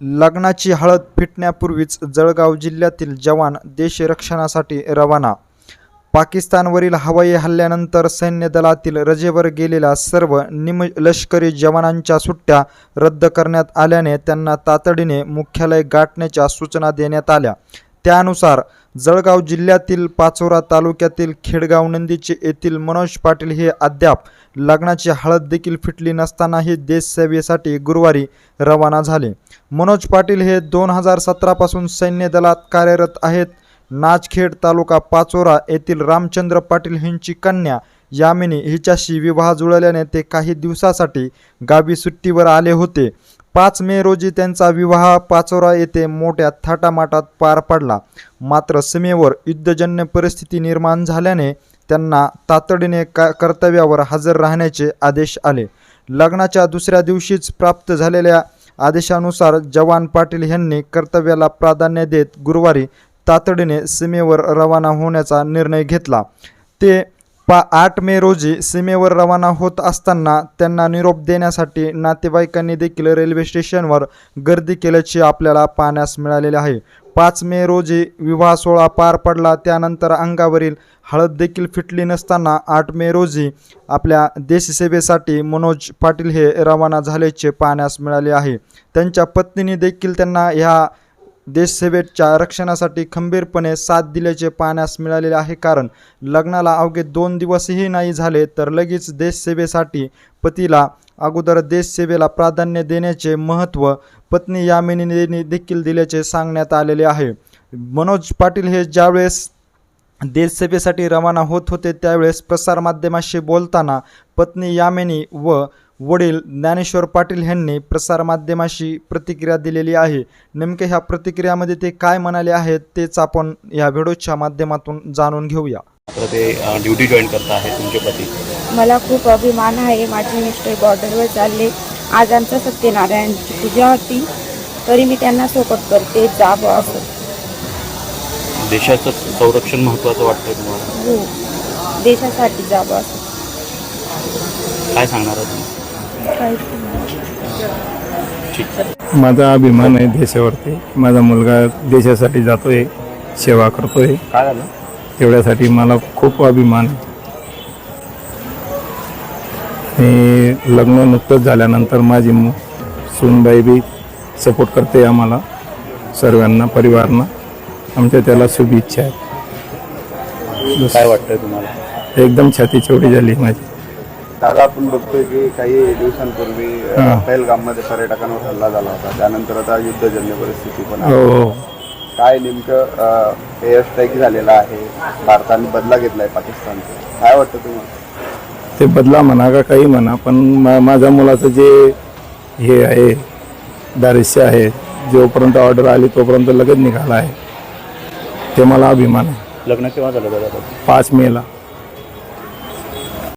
लग्नाची हळद फिटण्यापूर्वीच जळगाव जिल्ह्यातील जवान देशरक्षणासाठी रवाना. पाकिस्तानवरील हवाई हल्ल्यानंतर सैन्य दलातील रजेवर गेलेल्या सर्व निमलष्करी जवानांच्या सुट्ट्या रद्द करण्यात आल्याने त्यांना तातडीने मुख्यालय गाठण्याच्या सूचना देण्यात आल्या. त्यानुसार जळगाव जिल्ह्यातील पाचोरा तालुक्यातील खेडगाव नंदीचे येथील मनोज पाटील हे अद्याप लग्नाची हळद देखील फिटली नसतानाही देशसेवेसाठी गुरुवारी रवाना झाले. मनोज पाटील हे दोन हजार सतरापासून सैन्य दलात कार्यरत आहेत. नाचखेड तालुका पाचोरा येथील रामचंद्र पाटील यांची कन्या यामिनी हिच्याशी विवाह जुळल्याने ते काही दिवसासाठी गावी सुट्टीवर आले होते. पाच मे रोजी त्यांचा विवाह पाचोरा येथे मोठ्या थाटामाटात पार पडला. मात्र सीमेवर युद्धजन्य परिस्थिती निर्माण झाल्याने त्यांना तातडीने का कर्तव्यावर हजर राहण्याचे आदेश आले. लग्नाच्या दुसऱ्या दिवशीच प्राप्त झालेल्या आदेशानुसार जवान पाटील यांनी कर्तव्याला प्राधान्य देत गुरुवारी तातडीने सीमेवर रवाना होण्याचा निर्णय घेतला. ते पा आठ मे रोजी सीमेवर रवाना होत असताना त्यांना निरोप देण्यासाठी नातेवाईकांनी देखील रेल्वे स्टेशनवर गर्दी केल्याचे आपल्याला पाहण्यास मिळालेले आहे. पाच मे रोजी विवाह सोहळा पार पडला. त्यानंतर अंगावरील हळद देखील फिटली नसताना आठ मे रोजी आपल्या देशसेवेसाठी मनोज पाटील हे रवाना झाल्याचे पाहण्यास मिळाले आहे. त्यांच्या पत्नीने देखील त्यांना ह्या देशसेवेच्या रक्षणासाठी खंबीरपणे साथ दिल्याचे पाहण्यास मिळालेले आहे कारण लग्नाला अवघे दोन दिवसही नाही झाले तर लगेच देशसेवेसाठी पतीला अगोदर देशसेवेला प्राधान्य देण्याचे महत्त्व पत्नी यामिनीने देखील दिल्याचे सांगण्यात आलेले आहे. मनोज पाटील हे ज्यावेळेस देशसेवेसाठी रवाना होत होते त्यावेळेस प्रसारमाध्यमाशी बोलताना पत्नी यामिनी व वडील ज्ञानेश्वर पाटील यांनी प्रसारमाध्यमाशी प्रतिक्रिया दिलेली आहे. नेमक्या ह्या प्रतिक्रियामध्ये ते काय म्हणाले आहेत तेच आपण या व्हिडिओच्या माध्यमातून जाणून घेऊया. तर ते ड्युटी जॉईन करत आहे तुमचे पती? मला खूप अभिमान आहे. माझे मिस्टर बॉर्डरवर चालले. आज आमच्या सत्यनारायणची पूजा होती. तरी मी त्यांना सोबत करते जावं असं. देशाचं संरक्षण महत्त्वाचं वाटतं तुम्हाला? हो. देशासाठी जावं असं. काय सांगणार आहे तुम्ही? माझा अभिमान आहे देशावरती. माझा मुलगा देशासाठी जातोय सेवा करतोय. काय झालं? तेवढ्यासाठी मला खूप अभिमान आहे. लग्न नुकतंच झाल्यानंतर माझी मु- सूनबाई बी सपोर्ट करते आम्हाला सर्वांना परिवारांना. आमच्या त्याला शुभेच्छा आहेत. काय वाटतंय तुम्हाला? एकदम छाती चौडी झाली माझी. दादा आपण बघतोय की काही दिवसांपूर्वी. पहलगाममध्ये पर्यटकांवर हल्ला झाला होता. त्यानंतर आता युद्धजन्य परिस्थिती पण आहे. हो हो. काय नेमकं एअर स्ट्राईक झालेला आहे? भारताने बदला घेतलाय पाकिस्तानचा. काय वाटतं तुम्हाला? ते बदला म्हणा का काही म्हणा पण मा माझ्या मुलाचं जे हे आहे दारिश्य आहे जोपर्यंत ऑर्डर आली तोपर्यंत लगेच निघाला आहे. ते मला अभिमान आहे. लग्न केव्हा झालं दादा? पाच मेला.